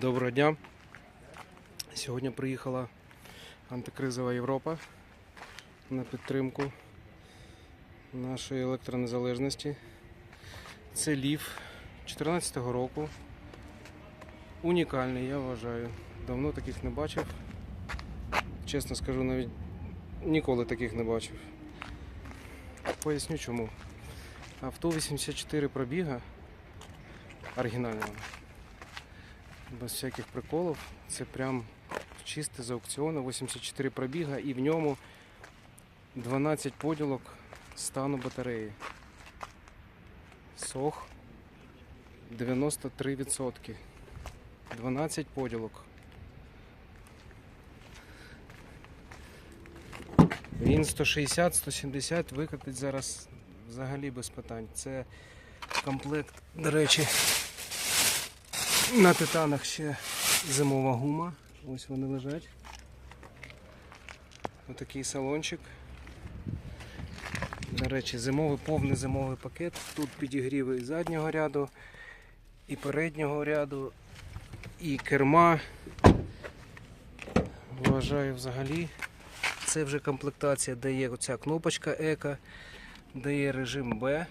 Доброго дня. Сьогодні приїхала антикризова Європа на підтримку нашої електронезалежності. Це ліф 2014 року. Унікальний, я вважаю. Давно таких не бачив. Чесно скажу, навіть ніколи таких не бачив. Поясню чому. Авто 84 пробіга оригінального без всяких приколів. Це прям чисте з аукціону, 84 пробіга і в ньому 12 поділок стану батареї. Сох 93%. 12 поділок. Він 160-170 викатить зараз взагалі без питань. Це комплект, до речі, на титанах ще зимова гума. Ось вони лежать. Отакий салончик. До речі, зимовий, повний зимовий пакет. Тут підігріви і заднього ряду, і переднього ряду, і керма. Вважаю взагалі. Це вже комплектація, де є оця кнопочка Еко, де є режим Б.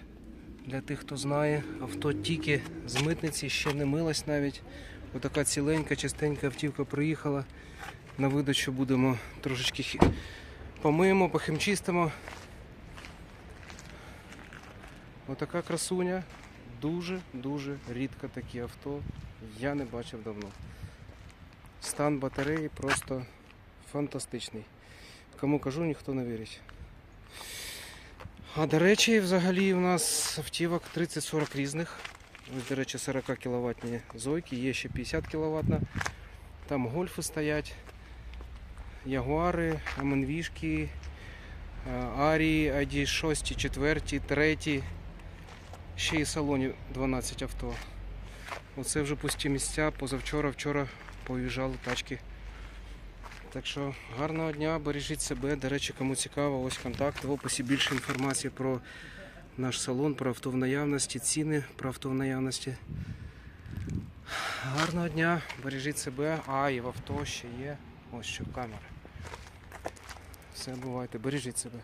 Для тих, хто знає, авто тільки з митниці ще не милась навіть. Отака ціленька, чистенька автівка приїхала. На видачу будемо трошечки помиємо, похимчистимо. Отака красуня. Дуже-дуже рідко такі авто. Я не бачив давно. Стан батареї просто фантастичний. Кому кажу, ніхто не вірить. А до речі, взагалі у нас автівок 30-40 різних. Ось, до речі, 40 кВт зойки, є ще 50 кВт. Там гольфи стоять, ягуари, АМНВішки, Арії, ID 6, 4, 3. Ще і салоні 12 авто. Оце вже пусті місця. Позавчора, вчора поїжджали тачки. Так що гарного дня, бережіть себе. До речі, кому цікаво, ось контакт. В описі більше інформації про наш салон, про авто в наявності, ціни про авто в наявності. Гарного дня, бережіть себе. А, і в авто ще є ось що камера. Все, бувайте, бережіть себе.